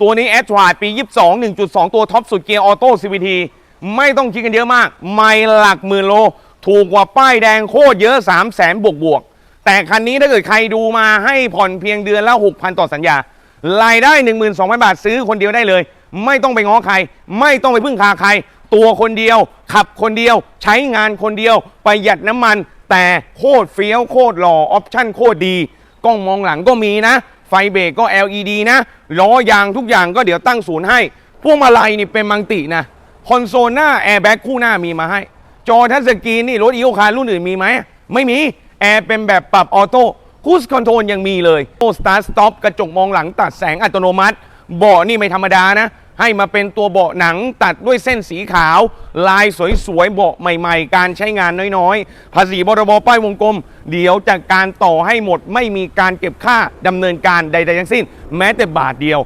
ตัวนี้ a d w a r d ปี 22 1.2 ตัวท็อปสุดเกียร์ออโต้ CVT ไม่ต้องคิดกันเยอะมาก ไม่หลักหมื่นโล ถูกกว่าป้ายแดงโคตรเยอะ 3 0 0แสนบวกบวก แต่คันนี้ถ้าเกิดใครดูมาให้ผ่อนเพียงเดือนละ 6,000 ต่อสัญญารายได้ 12,000 บาทซื้อคนเดียวได้เลย ไม่ต้องไปง้อใคร ไม่ต้องไปพึ่งพาใคร ตัวคนเดียว ขับคนเดียว ใช้งานคนเดียว ประหยัดน้ำมัน แต่โคตรเฟี้ยวโคตรหล่อออปชั่นโคตรดีกล้องมองหลังก็มีนะไฟเบรกก็ LED นะล้อยางทุกอย่างก็เดี๋ยวตั้งศูนย์ให้พวงมาลัยนี่เป็นมังตินะคอนโซลหน้าแอร์แบ็กคู่หน้ามีมาให้ จอทัชสกรีนนี่รถอีโอคาร์รุ่นอื่นมีไหมไม่มีแอร์เป็นแบบปรับออโต้คูสคอนโทรลยังมีเลยโอ้สตาร์สต็อปกระจกมองหลังตัดแสงอัตโนมัติเบาะนี่ไม่ธรรมดานะ ให้มาเป็นตัวเบาะหนังตัดด้วยเส้นสีขาว ลายสวยๆเบาะใหม่ๆ การใช้งานน้อยๆ ภาษีบรบป้ายวงกลม เดี๋ยวจากการต่อให้หมดไม่มีการเก็บค่าดำเนินการใดๆทั้งสิ้น แม้แต่บาทเดียว